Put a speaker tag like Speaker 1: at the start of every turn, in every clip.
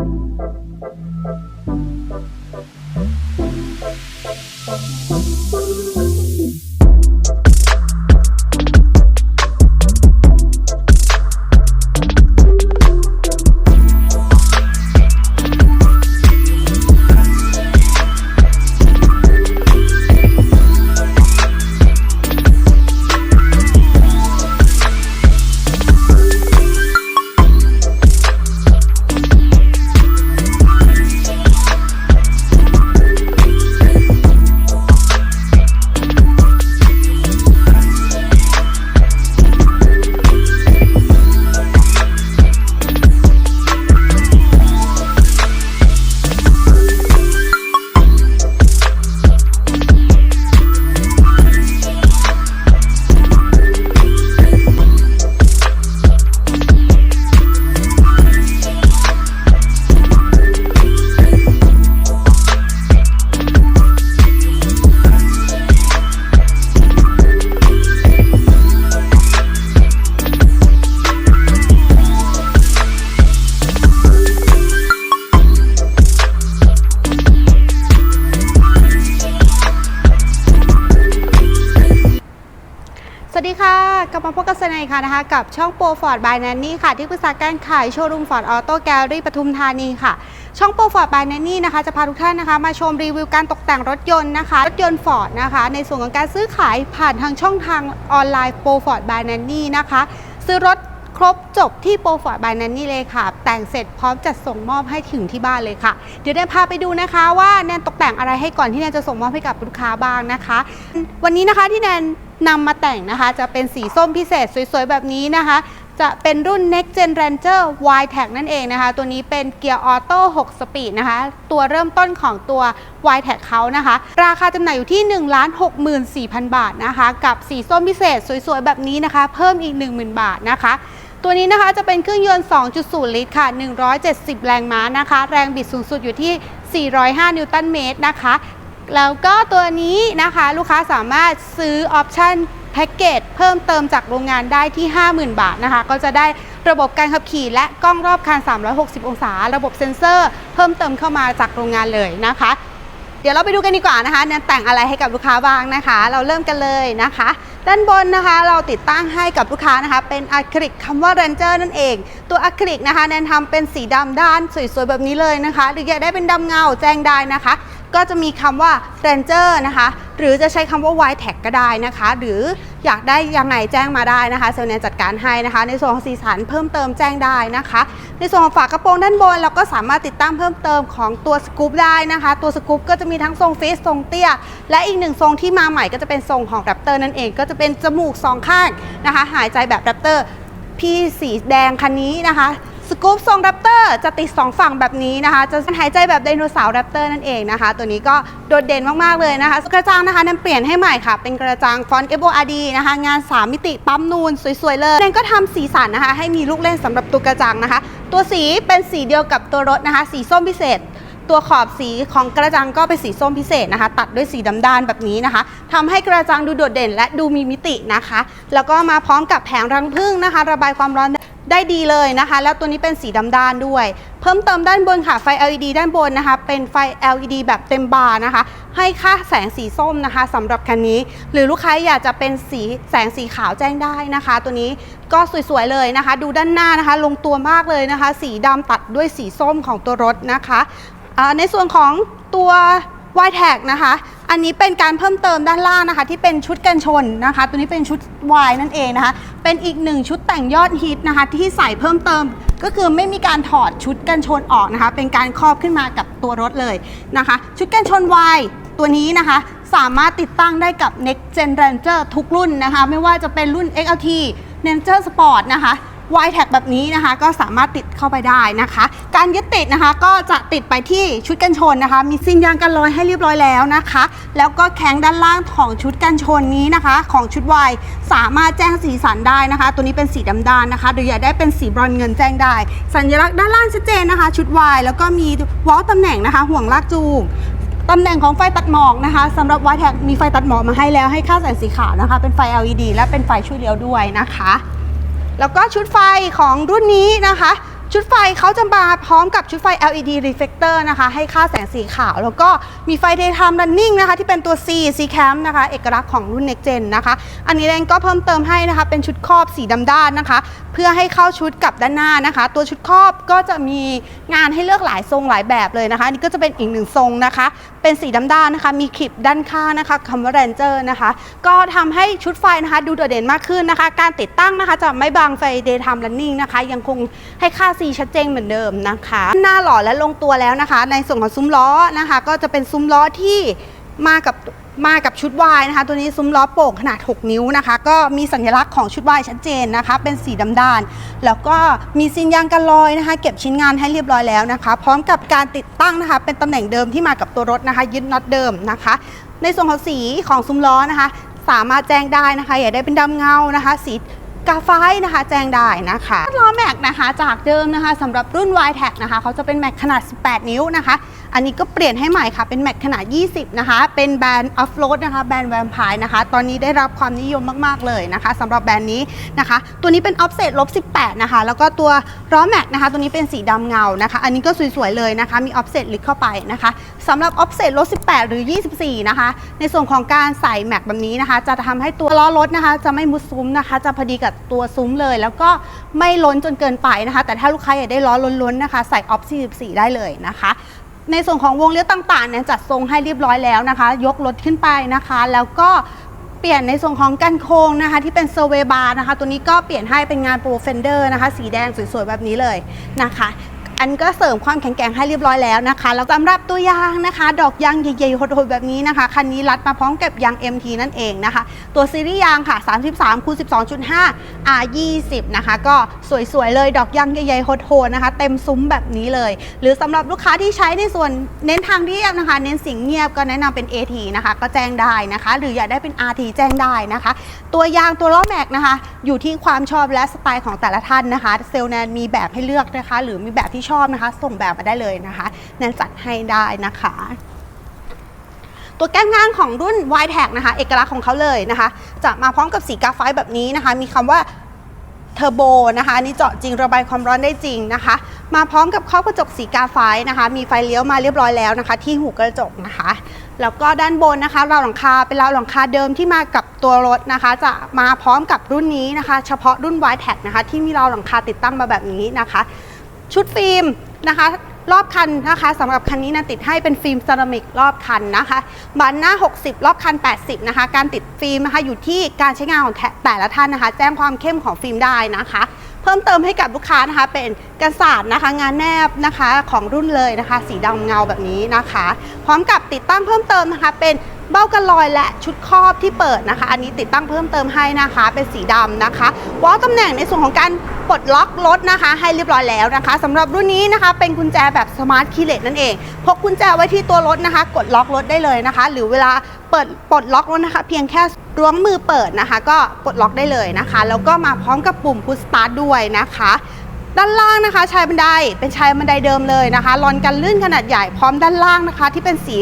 Speaker 1: Thank you. สวัสดีค่ะ กลับมาพบกับสนายค่ะนะคะ กับช่องโปรฟอร์ดบายแนนนี่ค่ะ ที่ปรึกษาการขายโชว์รูมฟอร์ดออโต้แกลลี่ปทุมธานีค่ะ ช่องโปรฟอร์ดบายแนนนี่นะคะ จะพาทุกท่านนะคะ มาชมรีวิวการตกแต่งรถยนต์นะคะ รถยนต์ฟอร์ดนะคะ ในส่วนของการซื้อขายผ่านทางช่องทางออนไลน์โปรฟอร์ดบายแนนนี่นะคะ ซื้อรถครบจบที่โปรฟอร์ดบายแนนนี่เลยค่ะ แต่งเสร็จพร้อมจัดส่งมอบให้ถึงที่บ้านเลยค่ะ เดี๋ยวแนนพาไปดูนะคะว่าแนนตกแต่งอะไรให้ก่อนที่แนนจะส่งมอบให้กับลูกค้าบ้างนะคะ วันนี้นะคะที่แนน นำมาแต่งนะคะ จะเป็นสีส้มพิเศษสวยๆ แบบนี้นะคะ จะเป็นรุ่น Next Gen Ranger Y Tech นั่นเองนะคะ ตัวนี้เป็นเกียร์ออโต้6สปีดนะคะ ตัวเริ่มต้นของตัว Y Tech เขานะคะ ราคาจำหน่ายอยู่ที่ 1 6 4 0 0 0 บาทนะคะ กับสีส้มพิเศษสวยๆ แบบนี้นะคะ เพิ่มอีก 10,000 บาทนะคะตัวนี้นะคะจะเป็นเครื่องยนต์ 2.0 ลิตรค่ะ 170 แรงม้านะคะ แรงบิดสูงสุดอยู่ที่ 405 นิวตันเมตรนะคะ แล้วก็ตัวนี้นะคะลูกค้าสามารถซื้อออปชั่นแพ็กเกจเพิ่มเติมจากโรงงานได้ที่ 50,000 บาทนะคะ ก็จะได้ระบบการขับขี่ และกล้องรอบคัน 360 องศา ระบบเซ็นเซอร์ เพิ่มเติมเข้ามาจากโรงงานเลยนะคะ เดี๋ยวเราไปดูกันดีกว่านะคะแนนแต่งอะไรให้กับลูกค้าบ้างนะคะ เราเริ่มกันเลยนะคะ ด้านบนนะคะ เราติดตั้งให้กับลูกค้านะคะ เป็นอะคริลิกคำว่า Ranger นั่นเอง ตัวอะคริลิกนะคะแนนทำเป็นสีดำด้านสวยๆแบบนี้เลยนะคะ หรืออยากได้เป็นดำเงาแจ้งได้นะคะ ก็จะมีคำว่า Ranger นะคะ หรือจะใช้คำว่า Y Tag ก็ได้นะคะ หรืออยากได้ยังไงแจ้งมาได้นะคะเซลแนนจัดการให้นะคะ ในส่วนของสีสันเพิ่มเติมแจ้งได้นะคะ ในส่วนของฝากระโปรงด้านบน เราก็สามารถติดตั้งเพิ่มเติมของตัวสกู๊ปได้นะคะ ตัวสกู๊ปก็จะมีทั้งทรงฟิสทรงเตี้ย และอีกหนึ่งทรงที่มาใหม่ก็จะเป็นทรงของแรปเตอร์นั่นเอง ก็จะเป็นจมูกสองข้างนะคะ หายใจแบบแรปเตอร์พี่สีแดงคันนี้นะคะ สกู๊ปทรงแรปเตอร์จะติด2ฝั่งแบบนี้นะคะจะหายใจแบบไดโนเสาร์แรปเตอร์นั่นเองนะคะ ตัวนี้ก็โดดเด่นมาก ๆ เลยนะคะ กระจังนะคะนั้นเปลี่ยนให้ใหม่ค่ะ เป็นกระจังฟอนต์ FORD นะคะ งาน 3 มิติปั๊มนูน สวย ๆ เลยแนนก็ทำสีสันนะคะ ให้มีลูกเล่นสำหรับตัวกระจังนะคะ ตัวสีเป็นสีเดียวกับตัวรถนะคะ สีส้มพิเศษตัวขอบสีของกระจังก็เป็นสีส้มพิเศษนะคะ ตัดด้วยสีดำด้านแบบนี้นะคะทำให้กระจังดูโดดเด่นและดูมีมิตินะคะ แล้วก็มาพร้อมกับแผงรังผึ้งนะคะ ระบายความร้อน ได้ดีเลยนะคะ แล้วตัวนี้เป็นสีดำด้านด้วย เพิ่มเติมด้านบนค่ะไฟ LED ด้านบนนะคะ เป็นไฟ LED แบบเต็มบานนะคะ ให้ค่าแสงสีส้มนะคะสำหรับคันนี้ หรือลูกค้าอยากจะเป็นสีแสงสีขาวแจ้งได้นะคะ ตัวนี้ก็สวยๆเลยนะคะ ดูด้านหน้านะคะ ลงตัวมากเลยนะคะ สีดำตัดด้วยสีส้มของตัวรถนะคะในส่วนของตัว y t a g นะคะ อันนี้เป็นการเพิ่มเติมด้านล่างนะคะ ที่เป็นชุดกันชนนะคะ ตัวนี้เป็นชุด Y นั่นเองนะคะ เป็นอีกหนึ่งชุดแต่งยอดฮิตนะคะ ที่ใส่เพิ่มเติมก็คือไม่มีการถอดชุดกันชนออกนะคะ เป็นการครอบขึ้นมากับตัวรถเลยนะคะ ชุดกันชน Y ตัวนี้นะคะ สามารถติดตั้งได้กับ Next Gen Ranger ทุกรุ่นนะคะ ไม่ว่าจะเป็นรุ่น XLT Ranger Sport นะคะ y t a g แบบนี้นะคะ ก็สามารถติดเข้าไปได้นะคะ การยึดติดนะคะก็จะติดไปที่ชุดกันชนนะคะ มีซินยางกันรอยให้เรียบร้อยแล้วนะคะ แล้วก็แข้งด้านล่างของชุดกันชนนี้นะคะ ของชุด Y สามารถแจ้งสีสันได้นะคะ ตัวนี้เป็นสีดำด้านนะคะหรืออยากได้เป็นสีบรอนเงินแจ้งได้ สัญลักษณ์ด้านล่างชัดเจนนะคะ ชุด Y แล้วก็มีวอลตำแหน่งนะคะ ห่วงลากจูงตำแหน่งของไฟตัดหมอกนะคะสำหรับ y t a g มีไฟตัดหมอกมาให้แล้วให้ค่าแสงสีขาวนะคะ เป็นไฟ LED และเป็นไฟช่วยเลี้ยวด้วยนะคะ แล้วก็ชุดไฟของรุ่นนี้นะคะ ชุดไฟเขาจะมาพร้อมกับชุดไฟ LED reflector นะคะ ให้ค่าแสงสีขาว แล้วก็มีไฟ daytime running นะคะ ที่เป็นตัว C C cam นะคะ เอกลักษณ์ของรุ่น next gen นะคะ อันนี้แรงก็เพิ่มเติมให้นะคะ เป็นชุดครอบสีดำด้านนะคะ เพื่อให้เข้าชุดกับด้านหน้านะคะ ตัวชุดครอบก็จะมีงานให้เลือกหลายทรงหลายแบบเลยนะคะ อันนี้ก็จะเป็นอีกหนึ่งทรงนะคะเป็นสีดำด้านนะคะ มีคลิปด้านข้างนะคะคำว่า Ranger นะคะ ก็ทำให้ชุดไฟนะคะ ดูโดดเด่นมากขึ้นนะคะ การติดตั้งนะคะ จะไม่บางไฟ daytime running นะคะ ยังคงให้ค่า C ชัดเจนเหมือนเดิมนะคะ หน้าหล่อและลงตัวแล้วนะคะ ในส่วนของซุ้มล้อนะคะ ก็จะเป็นซุ้มล้อที่มากับ มากับชุดวายนะคะ ตัวนี้ซุ้มล้อโป่งขนาด 6 นิ้วนะคะ ก็มีสัญลักษณ์ของชุดวายชัดเจนนะคะ เป็นสีดำด้าน แล้วก็มีซินยางกันลอยนะคะ เก็บชิ้นงานให้เรียบร้อยแล้วนะคะ พร้อมกับการติดตั้งนะคะ เป็นตำแหน่งเดิมที่มากับตัวรถนะคะ ยึดน็อตเดิมนะคะ ในส่วนของสีของซุ้มล้อนะคะ สามารถแจ้งได้นะคะ อยากได้เป็นดำเงานะคะ สี กาไฟนะคะแจ้งได้นะคะล้อแม็กนะคะจากเดิมนะคะสำหรับรุ่น y t e c นะคะเขาจะเป็นแม็กขนาด 18 นิ้วนะคะ อันนี้ก็เปลี่ยนให้ใหม่ค่ะ เป็นแม็กขนาด 20 นะคะ เป็นแบรนด์ออฟโรดนะคะแบรนด์แวมไพร์นะคะ ตอนนี้ได้รับความนิยมมาก ๆ เลยนะคะสำหรับแบรนด์นี้นะคะ ตัวนี้เป็นออฟเซตลบ 18 นะคะ แล้วก็ตัวล้อแม็กนะคะ ตัวนี้เป็นสีดำเงานะคะ อันนี้ก็สวย ๆ เลยนะคะ มีออฟเซตลึกเข้าไปนะคะ สำหรับออฟเซตลบ18 หรือ 24 นะคะ ในส่วนของการใส่แม็กแบบนี้นะคะ จะทำให้ตัวล้อรถนะคะ จะไม่มุดซุ้มนะคะ จะพอดีกับตัวซุ้มเลย แล้วก็ไม่ล้นจนเกินไปนะคะ แต่ถ้าลูกค้าอยากได้ล้อล้นๆนะคะ ใส่ออฟ44 ได้เลยนะคะ ในส่วนของวงเลี้ยวต่างๆเนี่ยจัดทรงให้เรียบร้อยแล้วนะคะ ยกรถขึ้นไปนะคะ แล้วก็เปลี่ยนในส่วนของกันโค้งนะคะ ที่เป็นเซอร์เวบาร์นะคะ ตัวนี้ก็เปลี่ยนให้เป็นงานโปรเฟนเดอร์นะคะ สีแดงสวยๆแบบนี้เลยนะคะ อันก็เสริมความแข็งแกร่งให้เรียบร้อยแล้วนะคะแล้วสำหรับตัวยางนะคะ ดอกยางใหญ่ๆโหดๆแบบนี้นะคะคันนี้รัดมาพร้อมกับยาง MT นั่นเองนะคะ ตัวซีรีส์ยางค่ะ 33คูณ12.5 R 20นะคะก็สวยๆเลยดอกยางใหญ่ๆโหดๆนะคะ เต็มซุ้มแบบนี้เลย หรือสำหรับลูกค้าที่ใช้ในส่วนเน้นทางเรียบนะคะ เน้นสิ่งเงียบก็แนะนำเป็น AT นะคะ ก็แจ้งได้นะคะ หรืออยากได้เป็น RT แจ้งได้นะคะ ตัวยางตัวล้อแม็กนะคะ อยู่ที่ความชอบและสไตล์ของแต่ละท่านนะคะ เซลแนนมีแบบให้เลือกนะคะ หรือมีแบบที่ชอบนะคะ ส่งแบบมาได้เลยนะคะแนนจัดให้ได้นะคะ ตัวแก้มงานของรุ่น y t a g นะคะ เอกลักษณ์ของเขาเลยนะคะ จะมาพร้อมกับสีกาไฟแบบนี้นะคะ มีคำว่าเทอร์โบนะคะอันนี้เจาะจริงระบายความร้อนได้จริงนะคะ มาพร้อมกับครอบกระจกสีกาไฟนะคะ มีไฟเลี้ยวมาเรียบร้อยแล้วนะคะ ที่หูกระจกนะคะ แล้วก็ด้านบนนะคะราวหลังคาเป็นราวหลังคาเดิมที่มากับตัวรถนะคะ จะมาพร้อมกับรุ่นนี้นะคะ เฉพาะรุ่น y t a g นะคะ ที่มีราวหลังคาติดตั้งมาแบบนี้นะคะ ชุดฟิล์มนะคะ รอบคันนะคะสำหรับคันนี้นะติดให้เป็นฟิล์มเซรามิกรอบคันนะคะบานหน้า 60 รอบคัน 80 นะคะ การติดฟิล์มนะคะอยู่ที่การใช้งานของแต่ละท่านนะคะ แจ้งความเข้มของฟิล์มได้นะคะ เพิ่มเติมให้กับลูกค้านะคะ เป็นกันศาสตร์นะคะ งานแนบนะคะของรุ่นเลยนะคะ สีดำเงาแบบนี้นะคะ พร้อมกับติดตั้งเพิ่มเติมนะคะเป็น เบ้ากันลอยและชุดครอบที่เปิดนะคะ อันนี้ติดตั้งเพิ่มเติมให้นะคะ เป็นสีดำนะคะวอลตำแหน่งในส่วนของการปลดล็อกรถนะคะ ให้เรียบร้อยแล้วนะคะสำหรับรุ่นนี้นะคะ เป็นกุญแจแบบสมาร์ทคีย์เลสนั่นเองพกกุญแจไว้ที่ตัวรถนะคะ กดล็อกรถได้เลยนะคะ หรือเวลาเปิดปลดล็อกรถนะคะ เพียงแค่ล้วงมือเปิดนะคะ ก็ปลดล็อกได้เลยนะคะ แล้วก็มาพร้อมกับปุ่มพุชสตาร์ทด้วยนะคะด้านล่างนะคะชายบันไดเป็นชายบันไดเดิมเลยนะคะลอนกันลื่นขนาดใหญ่พร้อมด้านล่างนะคะ ที่เป็นสี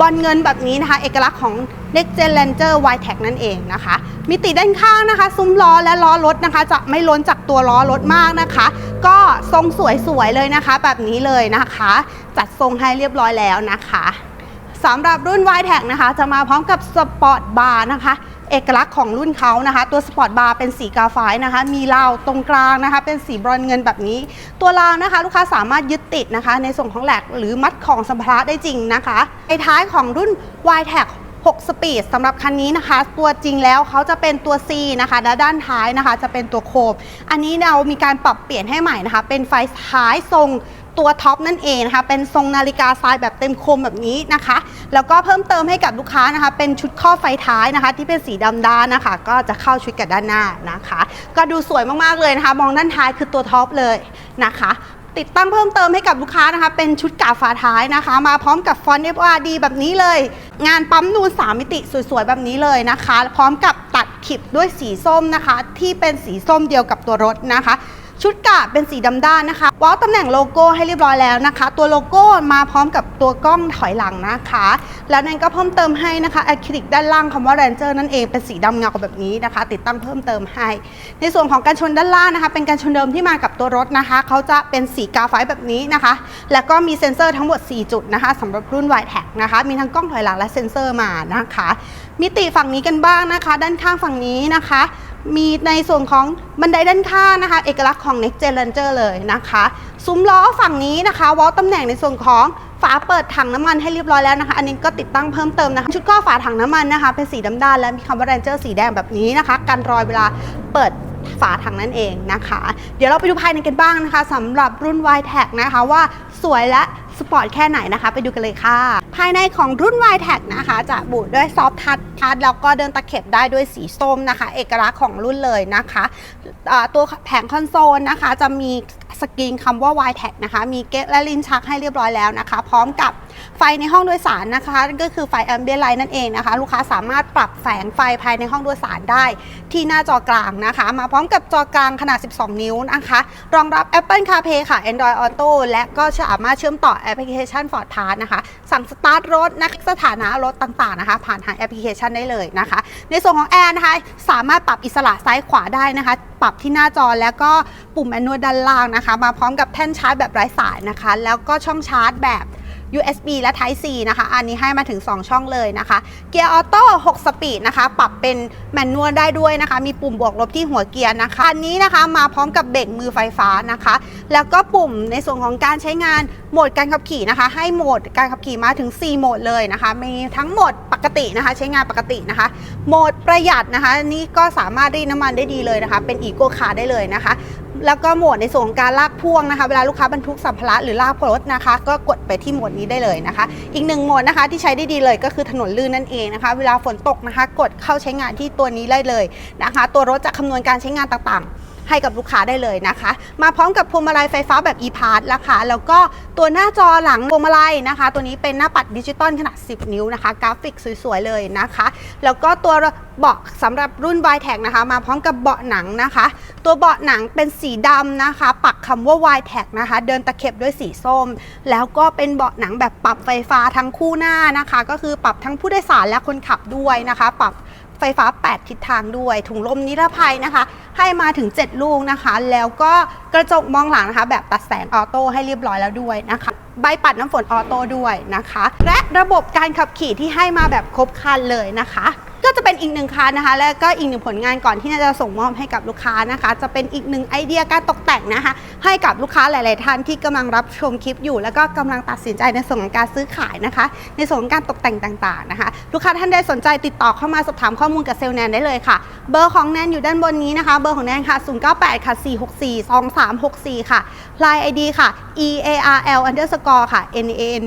Speaker 1: บอลเงินแบบนี้นะคะ เอกลักษณ์ของ Next Gen Ranger y t e c นั่นเองนะคะ มิติด้านข้างนะคะ ซุ้มล้อและล้อรถนะคะ จะไม่ล้นจากตัวล้อรถมากนะคะ ก็ทรงสวยๆเลยนะคะ แบบนี้เลยนะคะ จัดทรงให้เรียบร้อยแล้วนะคะสำหรับรุ่น y t e c นะคะ จะมาพร้อมกับสปอร์ตบาร์นะคะ เอกลักษณ์ของรุ่นเขานะคะ ตัวสปอร์ตบาร์เป็นสีกาไฟนะคะ มีราวตรงกลางนะคะ เป็นสีบรอนเงินแบบนี้ ตัวราวนะคะ ลูกค้าสามารถยึดติดนะคะ ในส่วนของแหลกหรือมัดของสัมภาระได้จริงนะคะไอท้ายของรุ่น y t e c 6สปีดสำหรับคันนี้นะคะ ตัวจริงแล้วเขาจะเป็นตัว C นะคะและด้านท้ายนะคะ จะเป็นตัวโคมอันนี้เรามีการปรับเปลี่ยนให้ใหม่นะคะ เป็นไฟท้ายทรง ตัวท็อปนั่นเองนะคะเป็นทรงนาฬิกาทรายแบบเต็มคมแบบนี้นะคะ แล้วก็เพิ่มเติมให้กับลูกค้านะคะ เป็นชุดข้อไฟท้ายนะคะ ที่เป็นสีดำด้านนะคะ ก็จะเข้าชุดกับด้านหน้านะคะ ก็ดูสวยมากๆเลยนะคะ มองด้านท้ายคือตัวท็อปเลยนะคะติดตั้งเพิ่มเติมให้กับลูกค้านะคะ เป็นชุดกาฝาท้ายนะคะ มาพร้อมกับฟอนต์ FRD แบบนี้เลย งานปั๊มนูน3มิติสวยๆ แบบนี้เลยนะคะ พร้อมกับตัดขิบด้วยสีส้มนะคะ ที่เป็นสีส้มเดียวกับตัวรถนะคะ ชุดกาบเป็นสีดำด้านนะคะวอลตำแหน่งโลโก้ให้เรียบร้อยแล้วนะคะ ตัวโลโก้มาพร้อมกับตัวกล้องถอยหลังนะคะ แล้วนั้นก็เพิ่มเติมให้นะคะอะคริลิกด้านล่างคำว่า Ranger นั่นเองเป็นสีดำเงาแบบนี้นะคะ ติดตั้งเพิ่มเติมให้ ในส่วนของการชนด้านล่างนะคะ เป็นการชนเดิมที่มากับตัวรถนะคะเขาจะเป็นสีกาไฟแบบนี้นะคะ แล้วก็มีเซ็นเซอร์ทั้งหมด 4 จุดนะคะสำหรับรุ่น y t e c นะคะ มีทั้งกล้องถอยหลังและเซ็นเซอร์มานะคะ มิติฝั่งนี้กันบ้างนะคะ ด้านข้างฝั่งนี้นะคะ มีในส่วนของบันไดด้านข้างนะคะ เอกลักษณ์ของ Next Gen Ranger เลยนะคะซุ้มล้อฝั่งนี้นะคะวอลตำแหน่งในส่วนของฝาเปิดถังน้ำมันให้เรียบร้อยแล้วนะคะ อันนี้ก็ติดตั้งเพิ่มเติมนะคะชุดก้อฝาถังน้ำมันนะคะ เป็นสีดำด้านและมีคำว่า Ranger สีแดงแบบนี้นะคะกันรอยเวลาเปิดฝาถังนั่นเองนะคะ เดี๋ยวเราไปดูภายในกันบ้างนะคะสำหรับรุ่น y t e c นะคะว่าสวยและ สปอร์ตแค่ไหนนะคะ ไปดูกันเลยค่ะ ภายในของรุ่น y t e c นะคะ จะบุด้วยซอฟทัชทัชแล้วก็เดินตะเข็บได้ด้วยสีส้มนะคะ เอกลักษณ์ของรุ่นเลยนะคะตัวแผงคอนโซลนะคะ จะมีสกรีนคำว่า y t e c นะคะ มีเกตและลิ้นชักให้เรียบร้อยแล้วนะคะ พร้อมกับไฟในห้องโดยสารนะคะ ก็คือไฟแอมเบียไลท์นั่นเองนะคะ ลูกค้าสามารถปรับแสงไฟภายในห้องโดยสารได้ ที่หน้าจอกลางนะคะ มาพร้อมกับจอกลางขนาด 12 นิ้วนะคะ รองรับ Apple CarPlay ค่ะ Android Auto และก็สามารถเชื่อมต่อแอปพลิเคชัน Ford Pass นะคะ สั่งสตาร์ทรถนะคะสถานะรถต่างๆนะคะ ผ่านทางแอปพลิเคชันได้เลยนะคะ ในส่วนของแอร์นะคะ สามารถปรับอิสระซ้ายขวาได้นะคะ ปรับที่หน้าจอแล้วก็ปุ่มแมนนวลด้านล่างนะคะ มาพร้อมกับแท่นชาร์จแบบไร้สายนะคะ แล้วก็ช่องชาร์จแบบ USB และ Type C นะคะ อันนี้ให้มาถึง 2 ช่องเลยนะคะ เกียร์ออโต้ 6 สปีดนะคะ ปรับเป็นแมนนวลได้ด้วยนะคะ มีปุ่มบวกลบที่หัวเกียร์นะคะ อันนี้นะคะมาพร้อมกับเบรกมือไฟฟ้านะคะ แล้วก็ปุ่มในส่วนของการใช้งานโหมดการขับขี่นะคะ ให้โหมดการขับขี่มาถึง 4 โหมดเลยนะคะ มีทั้งโหมดปกตินะคะ ใช้งานปกตินะคะ โหมดประหยัดนะคะ นี่ก็สามารถรีดน้ำมันได้ดีเลยนะคะ เป็นอีโกคาร์ได้เลยนะคะ แล้วก็โหมดในส่วนของการลากพ่วงนะคะ เวลาลูกค้าบรรทุกสัมภาระหรือลากรถนะคะ ก็กดไปที่โหมดนี้ได้เลยนะคะ อีกหนึ่งโหมดนะคะที่ใช้ได้ดีเลยก็คือถนนลื่นนั่นเองนะคะ เวลาฝนตกนะคะ กดเข้าใช้งานที่ตัวนี้ได้เลยนะคะ ตัวรถจะคำนวณการใช้งานต่างๆ ให้กับลูกค้าได้เลยนะคะ มาพร้อมกับพวงมาลัยไฟฟ้าแบบ e-pass นะคะแล้วก็ตัวหน้าจอหลังพวงมาลัยนะคะ ตัวนี้เป็นหน้าปัดดิจิตอลขนาด 10 นิ้วนะคะ กราฟิกสวยๆเลยนะคะ แล้วก็ตัวเบาะสำหรับรุ่น y t e c นะคะ มาพร้อมกับเบาะหนังนะคะ ตัวเบาะหนังเป็นสีดำนะคะ ปักคำว่า y t e c นะคะ เดินตะเข็บด้วยสีส้ม แล้วก็เป็นเบาะหนังแบบปรับไฟฟ้าทั้งคู่หน้านะคะ ก็คือปรับทั้งผู้โดยสารและคนขับด้วยนะคะ ปรับ ไฟฟ้า 8 ทิศทางด้วย ถุงลมนิรภัยนะคะ ให้มาถึง 7 ลูกนะคะ แล้วก็กระจกมองหลังนะคะ แบบตัดแสงออโต้ให้เรียบร้อยแล้วด้วยนะคะ ใบปัดน้ำฝนออโต้ด้วยนะคะ และระบบการขับขี่ที่ให้มาแบบครบครันเลยนะคะ ก็จะเป็นอีกหนึ่งคันนะคะ และก็อีกหนึ่งผลงานก่อนที่จะส่งมอบให้กับลูกค้านะคะ จะเป็นอีกหนึ่งไอเดียการตกแต่งนะคะ ให้กับลูกค้าหลาย ๆ ท่านที่กำลังรับชมคลิปอยู่ แล้วก็กำลังตัดสินใจในส่วนของการซื้อขายนะคะ ในส่วนของการตกแต่งต่าง ๆ นะคะ ลูกค้าท่านใดสนใจติดต่อเข้ามาสอบถามข้อมูลกับเซลแนนได้เลยค่ะ เบอร์ของแนนอยู่ด้านบนนี้นะคะ เบอร์ของแนนค่ะ098ค่ะ464 2364 ค่ะ Line ID ค่ะ e a r l underscore ค่ะ n a n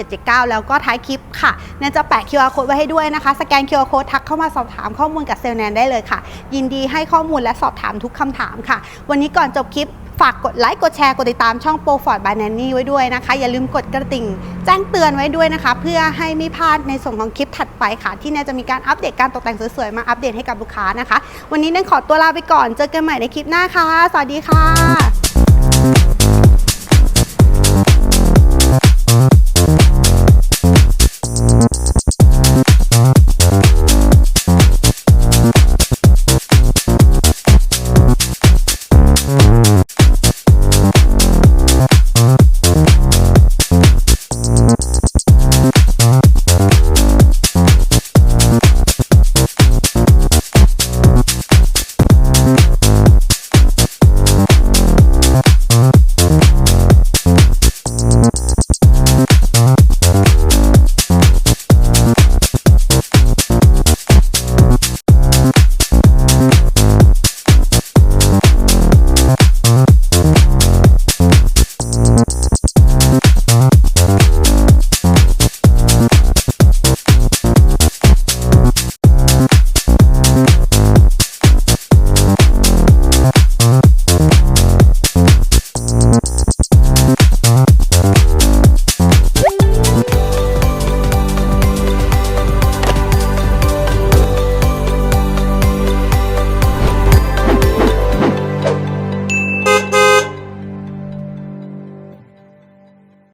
Speaker 1: 9779แล้วก็ท้ายคลิปค่ะแนนจะแปะ QR code ไว้ให้ด้วยนะคะ สแกน QR code ทักเข้ามาสอบถามข้อมูลกับเซลล์แนนได้เลยค่ะ ยินดีให้ข้อมูลและสอบถามทุกคำถามค่ะ วันนี้ก่อนจบคลิปฝากกดไลค์ กดแชร์ กดติดตามช่อง Pro Ford by Nanny ไว้ด้วยนะคะ อย่าลืมกดกระดิ่ง แจ้งเตือนไว้ด้วยนะคะ เพื่อให้ไม่พลาดในส่วนของคลิปถัดไปค่ะ ที่แนนจะมีการอัปเดตการตกแต่งสวยๆ มาอัปเดตให้กับลูกค้านะคะ วันนี้แนนขอตัวลาไปก่อน เจอกันใหม่ในคลิปหน้าค่ะ สวัสดีค่ะ